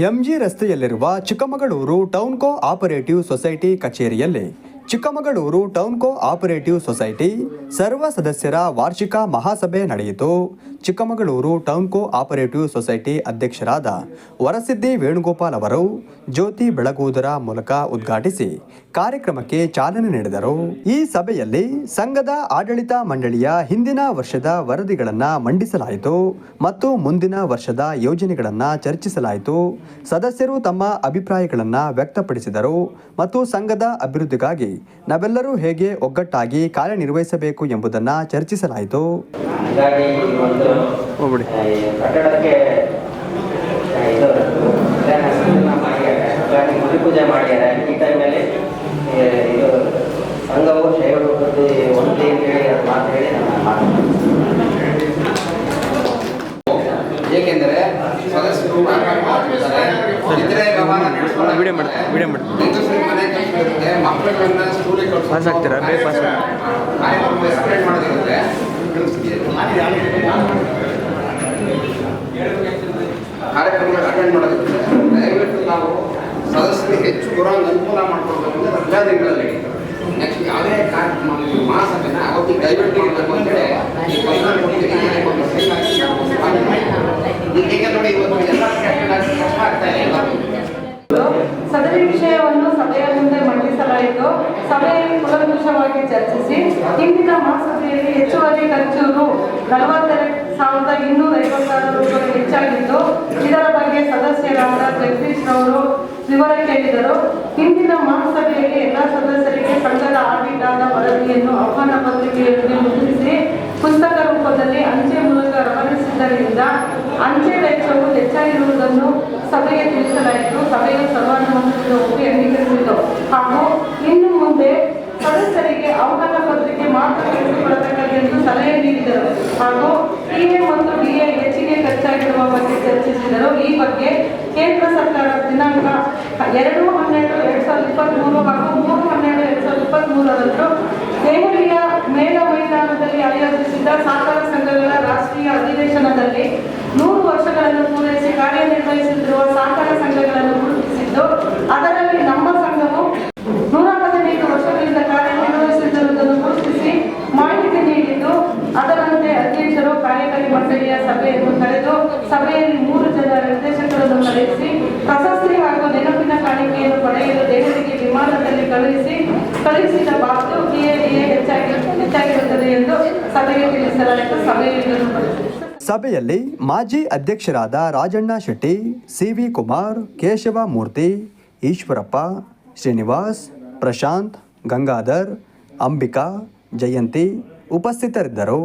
MG ರಸ್ತೆಯಲ್ಲಿರುವ Chikkamagaluru town co operative society ಕಚೇರಿಯಲ್ಲಿ Chikkamagaluru town co operative society ಸರ್ವ ಸದಸ್ಯರ ವಾರ್ಷಿಕ ಮಹಾಸಭೆ ನಡೆಯಿತು. Chikkamagaluru town co operative society ಅಧ್ಯಕ್ಷರಾದ ವರಸಿದ್ದಿ ವೇಣುಗೋಪಾಲ್ ಅವರು ಜ್ಯೋತಿ ಬೆಳಗುವುದರ ಮೂಲಕ ಉದ್ಘಾಟಿಸಿ ಕಾರ್ಯಕ್ರಮಕ್ಕೆ ಚಾಲನೆ ನೀಡಿದರು. ಈ ಸಭೆಯಲ್ಲಿ ಸಂಘದ ಆಡಳಿತ ಮಂಡಳಿಯ ಹಿಂದಿನ ವರ್ಷದ ವರದಿಗಳನ್ನು ಮಂಡಿಸಲಾಯಿತು ಮತ್ತು ಮುಂದಿನ ವರ್ಷದ ಯೋಜನೆಗಳನ್ನು ಚರ್ಚಿಸಲಾಯಿತು. ಸದಸ್ಯರು ತಮ್ಮ ಅಭಿಪ್ರಾಯಗಳನ್ನು ವ್ಯಕ್ತಪಡಿಸಿದರು ಮತ್ತು ಸಂಘದ ಅಭಿವೃದ್ಧಿಗಾಗಿ ನಾವೆಲ್ಲರೂ ಹೇಗೆ ಒಗ್ಗಟ್ಟಾಗಿ ಕಾರ್ಯನಿರ್ವಹಿಸಬೇಕು ಎಂಬುದನ್ನು ಚರ್ಚಿಸಲಾಯಿತು. ಏಕೆಂದರೆ ಸದಸ್ಯರು ಮಾಡ್ತಾರೆ ವಿಡಿಯೋ ಮಾಡ್ತೀನಿ, ವಿಡಿಯೋ ಮಾಡ್ತೀನಿ. ಮಕ್ಕಳನ್ನ ಸ್ಕೂಲಿಗೆ ಪಾಸ್ ಆಗ್ತೀರಾ? ಬೇ ಪಾಸ್ ಎಕ್ಸ್ಪ್ಲೇನ್ ಅಟೆಂಡ್ ದಯವಿಟ್ಟು ನಾವು ಸದಸ್ಯರಿಗೆ ಹೆಚ್ಚು ಬರೋಂಗೆ ಅನುಕೂಲ ಮಾಡ್ಕೊಳ್ಬೇಕು ಅಂದರೆ ರಜಾ ದಿನಗಳಲ್ಲಿ. ನೆಕ್ಸ್ಟ್ ಯಾವುದೇ ಕಾರ್ಯಕ್ರಮ ಮಹಾಸಭೆನ ಅವತ್ತಿಗೆ ದಯವಿಟ್ಟು ಸಭೆಯಲ್ಲಿ ಕೂಲಂಕುಷವಾಗಿ ಚರ್ಚಿಸಿ ಹಿಂದಿನ ಮಹಾಸಭೆಯಲ್ಲಿ ಹೆಚ್ಚುವರಿ ಖರ್ಚು ನಲವತ್ತೆರಡು ಸಾವಿರದ ಇನ್ನೂರ ಐವತ್ತಾರು ರೂಪಾಯಿ ಹೆಚ್ಚಾಗಿದ್ದು ಇದರ ಬಗ್ಗೆ ಸದಸ್ಯರಾದ ಜಗದೀಶ್ ರವರು ವಿವರ ಕೇಳಿದರು. ಹಿಂದಿನ ಮಹಾಸಭೆಯಲ್ಲಿ ಎಲ್ಲ ಸದಸ್ಯರಿಗೆ ಸಂಘದ ಆಡಳಿತದ ವರದಿಯನ್ನು ಆಹ್ವಾನ ಪತ್ರಿಕೆಯಲ್ಲಿ ಮುದ್ರಿಸಿ, ಪುಸ್ತಕ ರೂಪದಲ್ಲಿ ಅಂಚೆ ಮೂಲಕ ರವಾನಿಸಿದ್ದರಿಂದ ಅಂಚೆ ವೆಚ್ಚವು ಹೆಚ್ಚಾಗಿರುವುದನ್ನು ಸಭೆಗೆ ತಿಳಿಸಲಾಯಿತು. ಸಭೆಯು ಸರ್ವಾನುಮತದಿಂದ ಒಪ್ಪಿ ಅಂಗೀಕರಿಸಿತು. ಹಾಗೂ ಸದಸ್ಯರಿಗೆ ಅವಕಾಶ ಪತ್ರಿಕೆ ಮಾತ್ರ ಎಂದು ಸಲಹೆ ನೀಡಿದರು. ಹಾಗೂ ಟಿಎ ಮತ್ತು ಡಿಎ ಹೆಚ್ಚಿಗೆ ಖರ್ಚಾಗಿರುವ ಬಗ್ಗೆ ಚರ್ಚಿಸಿದರು. ಈ ಬಗ್ಗೆ ಕೇಂದ್ರ ಸರ್ಕಾರ ದಿನಾಂಕ ಎರಡು ಹನ್ನೆರಡು ಎರಡ್ ಸಾವಿರದ ಇಪ್ಪತ್ತ್ಮೂರು ಹಾಗೂ ಮೂರು ಹನ್ನೆರಡು ಎರಡ್ ಸಾವಿರದ ಇಪ್ಪತ್ತ್ಮೂರರಂದು ದೆಹಲಿಯ ಮೇಲ ಮೈದಾನದಲ್ಲಿ ಆಯೋಜಿಸಿದ್ದ ಸಹಕಾರ ಸಂಘಗಳ ರಾಷ್ಟ್ರೀಯ ಅಧಿವೇಶನದಲ್ಲಿ ನೂರು ವರ್ಷಗಳನ್ನು ಪೂರೈಸಿ ಕಾರ್ಯನಿರ್ವಹಿಸುತ್ತಿರುವ ಸಹಕಾರ ಸಂಘಗಳನ್ನು ಕಳುಹಿಸಿದ ಬಾಧ್ಯತೆಯೇ ಹೆಚ್ಚಾಗಿ ಹೆಚ್ಚಾಗಿರುತ್ತದೆ ಎಂದು ಸಭೆಗೆ ತಿಳಿಸಲಾಯಿತು. ಸಭೆಯನ್ನು ಸಭೆಯಲ್ಲಿ ಮಾಜಿ ಅಧ್ಯಕ್ಷರಾದ ರಾಜಣ್ಣ ಶೆಟ್ಟಿ ಸಿ ವಿ ಕುಮಾರ್, ಕೇಶವ ಮೂರ್ತಿ, ಈಶ್ವರಪ್ಪ, ಶ್ರೀನಿವಾಸ್, ಪ್ರಶಾಂತ್, ಗಂಗಾಧರ್, ಅಂಬಿಕಾ, ಜಯಂತಿ ಉಪಸ್ಥಿತರಿದ್ದರು.